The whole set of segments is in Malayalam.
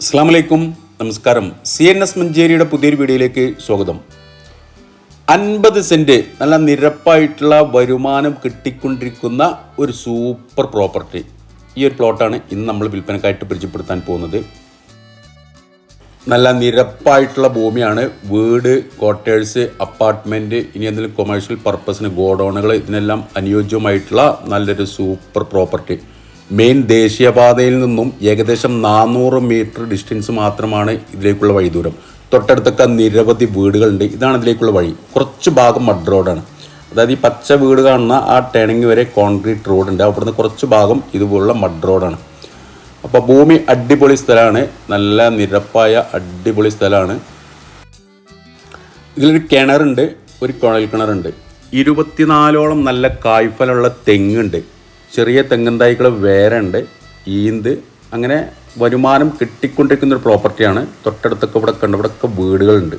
അസ്സാം വലൈക്കും നമസ്കാരം. സി എൻ എസ് മഞ്ചേരിയുടെ പുതിയൊരു വീഡിയോയിലേക്ക് സ്വാഗതം. അൻപത് സെന്റ് നല്ല നിരപ്പായിട്ടുള്ള വരുമാനം കിട്ടിക്കൊണ്ടിരിക്കുന്ന ഒരു സൂപ്പർ പ്രോപ്പർട്ടി. ഈ ഒരു പ്ലോട്ടാണ് ഇന്ന് നമ്മൾ വിൽപ്പനക്കായിട്ട് പരിചയപ്പെടുത്താൻ പോകുന്നത്. നല്ല നിരപ്പായിട്ടുള്ള ഭൂമിയാണ്. വീട് ക്വാർട്ടേഴ്സ് അപ്പാർട്ട്മെന്റ് ഇനി എന്തെങ്കിലും കൊമേഴ്ഷ്യൽ പർപ്പസിന് ഗോഡൗണുകൾ ഇതിനെല്ലാം അനുയോജ്യമായിട്ടുള്ള നല്ലൊരു സൂപ്പർ പ്രോപ്പർട്ടി. മെയിൻ ദേശീയപാതയിൽ നിന്നും ഏകദേശം നാനൂറ് മീറ്റർ ഡിസ്റ്റൻസ് മാത്രമാണ് ഇതിലേക്കുള്ള വഴിദൂരം. തൊട്ടടുത്തൊക്കെ നിരവധി വീടുകളുണ്ട്. ഇതാണ് ഇതിലേക്കുള്ള വഴി. കുറച്ച് ഭാഗം മഡ് റോഡാണ് അതായത് ഈ പച്ച വീട് കാണുന്ന ആ ടേണിങ് വരെ കോൺക്രീറ്റ് റോഡുണ്ട് അവിടുന്ന് കുറച്ച് ഭാഗം ഇതുപോലുള്ള മഡ് റോഡാണ് അപ്പോൾ ഭൂമി അടിപൊളി സ്ഥലമാണ്. നല്ല നിരപ്പായ അടിപൊളി സ്ഥലമാണ്. ഇതിലൊരു കിണറുണ്ട്. ഒരു കുഴൽ കിണറുണ്ട്. ഇരുപത്തിനാലോളം നല്ല കായ്ഫലമുള്ള തെങ്ങുണ്ട്. ചെറിയ തെങ്ങും തൈകൾ വേറെ ഉണ്ട് ഈന്ത് അങ്ങനെ വരുമാനം കിട്ടിക്കൊണ്ടിരിക്കുന്ന ഒരു പ്രോപ്പർട്ടിയാണ്. തൊട്ടടുത്തൊക്കെ ഇവിടെ കണ്ട് ഇവിടെയൊക്കെ വീടുകളുണ്ട്.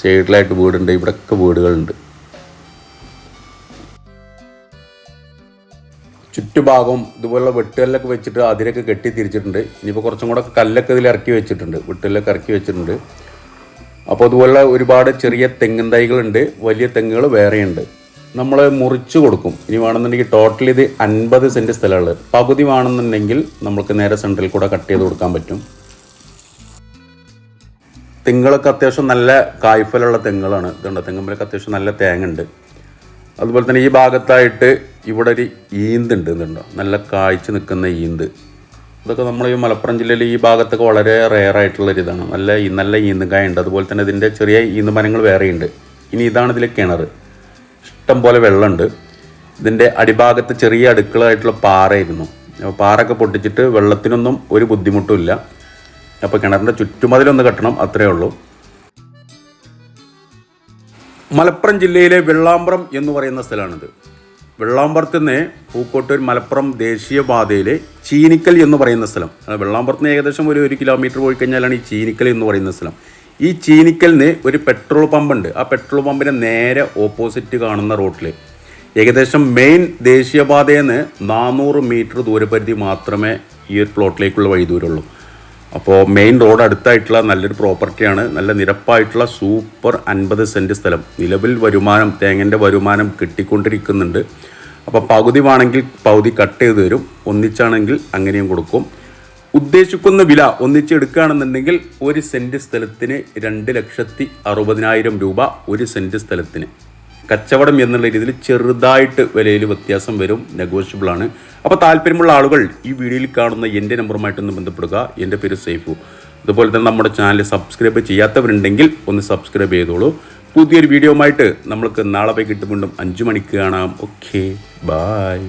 സൈഡിലായിട്ട് വീടുണ്ട് ഇവിടെയൊക്കെ വീടുകളുണ്ട്. ചുറ്റുഭാഗം ഇതുപോലുള്ള വെട്ടുകല്ലൊക്കെ വെച്ചിട്ട് അതിലൊക്കെ കെട്ടി തിരിച്ചിട്ടുണ്ട് ഇനിയിപ്പോൾ കുറച്ചും കൂടെ കല്ലൊക്കെ ഇതിൽ ഇറക്കി വെച്ചിട്ടുണ്ട്. വെട്ടുകല്ലൊക്കെ ഇറക്കി വെച്ചിട്ടുണ്ട്. അപ്പോൾ അതുപോലെ ഒരുപാട് ചെറിയ തെങ്ങിൻ തൈകളുണ്ട് വലിയ തെങ്ങുകൾ വേറെയുണ്ട്. നമ്മൾ മുറിച്ച് കൊടുക്കും. ഇനി വേണമെന്നുണ്ടെങ്കിൽ ടോട്ടൽ ഇത് അൻപത് സെന്റ് സ്ഥലമുള്ളത്. പകുതി വേണമെന്നുണ്ടെങ്കിൽ നമുക്ക് നേരെ സെന്ററിൽ കൂടെ കട്ട് ചെയ്ത് കൊടുക്കാൻ പറ്റും. തെങ്ങുകളൊക്കെ അത്യാവശ്യം നല്ല കായ്ഫലുള്ള തെങ്ങുകളാണ്. ഇതുണ്ട്. തെങ്ങുമ്പലൊക്കെ അത്യാവശ്യം നല്ല തേങ്ങ ഉണ്ട് അതുപോലെ തന്നെ ഈ ഭാഗത്തായിട്ട് ഇവിടെ ഒരു ഈന്തുണ്ട് ഇതുണ്ടോ? നല്ല കായ്ച്ച് നിൽക്കുന്ന ഈന്ത്. ഇതൊക്കെ നമ്മൾ ഈ മലപ്പുറം ജില്ലയിൽ ഈ ഭാഗത്തൊക്കെ വളരെ റെയർ ആയിട്ടുള്ളൊരു ഇതാണ്. നല്ല നല്ല ഈന്തുകായ ഉണ്ട്. അതുപോലെ തന്നെ ഇതിന്റെ ചെറിയ ഈന്ത് മരങ്ങൾ വേറെയുണ്ട്. ഇനി ഇതാണ് ഇതിലെ കിണർ ഇഷ്ടം പോലെ വെള്ളമുണ്ട്. ഇതിന്റെ അടിഭാഗത്ത് ചെറിയ അടുക്കളായിട്ടുള്ള പാറയായിരുന്നു. പാറയൊക്കെ പൊട്ടിച്ചിട്ട് വെള്ളത്തിനൊന്നും ഒരു ബുദ്ധിമുട്ടുമില്ല അപ്പോൾ കിണറിന്റെ ചുറ്റുമതിലൊന്ന് കെട്ടണം അത്രയേ ഉള്ളൂ. മലപ്പുറം ജില്ലയിലെ വെള്ളാമ്പ്രം എന്ന് പറയുന്ന സ്ഥലമാണിത്. വെള്ളാമ്പുറത്ത് നിന്ന് പൂക്കോട്ടൂർ മലപ്പുറം ദേശീയപാതയിലെ ചീനിക്കൽ എന്ന് പറയുന്ന സ്ഥലം. വെള്ളാമ്പുറത്ത് നിന്ന് ഏകദേശം ഒരു ഒരു കിലോമീറ്റർ പോയി കഴിഞ്ഞാലാണ് ഈ ചീനിക്കൽ എന്ന് പറയുന്ന സ്ഥലം. ഈ ചീനിക്കലിന് ഒരു പെട്രോൾ പമ്പുണ്ട്. ആ പെട്രോൾ പമ്പിന് നേരെ ഓപ്പോസിറ്റ് കാണുന്ന റോട്ടിൽ ഏകദേശം മെയിൻ ദേശീയപാതയിൽ നിന്ന് നാനൂറ് മീറ്റർ ദൂരപരിധി മാത്രമേ ഈ ഒരു പ്ലോട്ടിലേക്കുള്ള വഴി ദൂരമുള്ളൂ. അപ്പോൾ മെയിൻ റോഡ് അടുത്തായിട്ടുള്ള നല്ലൊരു പ്രോപ്പർട്ടിയാണ് നല്ല നിരപ്പായിട്ടുള്ള സൂപ്പർ അൻപത് സെന്റ് സ്ഥലം. നിലവിൽ വരുമാനം തേങ്ങന്റെ വരുമാനം കിട്ടിക്കൊണ്ടിരിക്കുന്നുണ്ട്. അപ്പോൾ പകുതി വേണമെങ്കിൽ പകുതി കട്ട് ചെയ്ത് തരും. ഒന്നിച്ചാണെങ്കിൽ അങ്ങനെയും കൊടുക്കും. ഉദ്ദേശിക്കുന്ന വില ഒന്നിച്ചെടുക്കുകയാണെന്നുണ്ടെങ്കിൽ ഒരു സെന്റ് സ്ഥലത്തിന് രണ്ട് ലക്ഷത്തി അറുപതിനായിരം രൂപ ഒരു സെന്റ് സ്ഥലത്തിന്. കച്ചവടം എന്നുള്ള രീതിയിൽ ചെറുതായിട്ട് വിലയിൽ വ്യത്യാസം വരും നെഗോഷ്യബിൾ ആണ്. അപ്പോൾ താല്പര്യമുള്ള ആളുകൾ ഈ വീഡിയോയിൽ കാണുന്ന എന്റെ നമ്പറുമായിട്ടൊന്ന് ബന്ധപ്പെടുക. എന്റെ പേര് സേഫു. അതുപോലെ തന്നെ നമ്മുടെ ചാനൽ സബ്സ്ക്രൈബ് ചെയ്യാത്തവരുണ്ടെങ്കിൽ ഒന്ന് സബ്സ്ക്രൈബ് ചെയ്തോളൂ. പുതിയൊരു വീഡിയോ ആയിട്ട് നമ്മൾക്ക് നാളെ വൈകിട്ട് വീണ്ടും അഞ്ച് മണിക്ക് കാണാം. Okay bye